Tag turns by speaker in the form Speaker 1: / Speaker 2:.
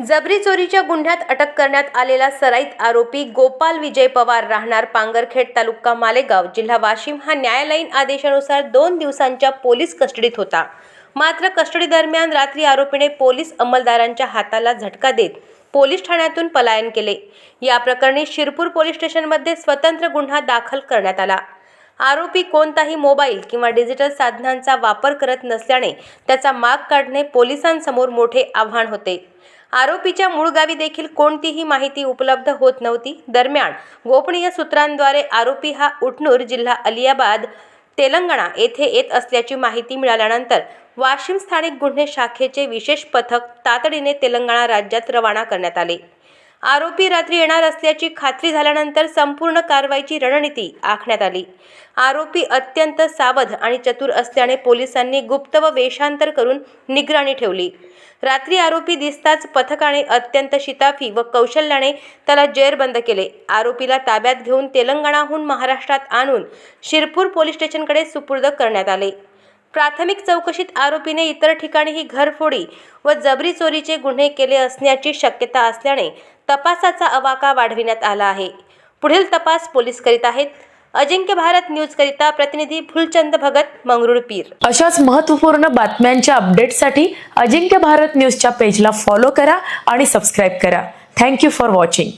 Speaker 1: जबरी चोरीच्या गुन्ह्यात अटक करण्यात आलेला सराईत आरोपी गोपाल विजय पवार राहणार पांगरखेड तालुका मालेगाव. जिल्हा वाशिम हा न्यायालयीन आदेशानुसार दोन दिवसांच्या पोलीस कस्टडीत होता. मात्र कस्टडी दरम्यान रात्री आरोपीने पोलीस अंमलदारांच्या हाताला झटका देत पोलीस ठाण्यातून पलायन केले. या प्रकरणी शिरपूर पोलीस स्टेशनमध्ये स्वतंत्र गुन्हा दाखल करण्यात आला. आरोपी कोणताही मोबाईल किंवा डिजिटल साधनांचा वापर करत नसल्याने त्याचा माग काढणे पोलिसांसमोर मोठे आव्हान होते. आरोपीच्या मूळ गावी देखील कोणतीही माहिती उपलब्ध होत नव्हती. दरम्यान गोपनीय सूत्रांद्वारे आरोपी हा उटनूर जिल्हा अलियाबाद तेलंगणा येथे येत असल्याची माहिती मिळाल्यानंतर वाशिम स्थानिक गुन्हे शाखेचे विशेष पथक तातडीने तेलंगणा राज्यात रवाना करण्यात आले. आरोपी रात्री येणार असल्याची खात्री झाल्यानंतर संपूर्ण कारवाईची रणनीती आखण्यात आली. आरोपी अत्यंत सावध आणि चतुर असल्याने पोलिसांनी गुप्त व वेषांतर करून निगराणी ठेवली. रात्री आरोपी दिसताच पथकाने अत्यंत शिताफी व कौशल्याने त्याला जेरबंद केले. आरोपीला ताब्यात घेऊन तेलंगणाहून महाराष्ट्रात आणून शिरपूर पोलीस स्टेशनकडे सुपूर्द करण्यात आले. प्राथमिक चौकशीत आरोपीने इतर ठिकाणीही घरफोडी व जबरी चोरीचे गुन्हे केले असण्याची शक्यता असल्याने तपासाचा अवाका वाढविण्यात आला आहे. पुढील तपास पोलीस करीत आहेत. अजिंक्य भारत न्यूज करिता प्रतिनिधी फुलचंद भगत मंगरुळ पीर.
Speaker 2: अशाच महत्त्वपूर्ण बातम्यांच्या अपडेटसाठी अजिंक्य भारत न्यूजच्या पेजला फॉलो करा आणि सबस्क्राईब करा. Thank you for watching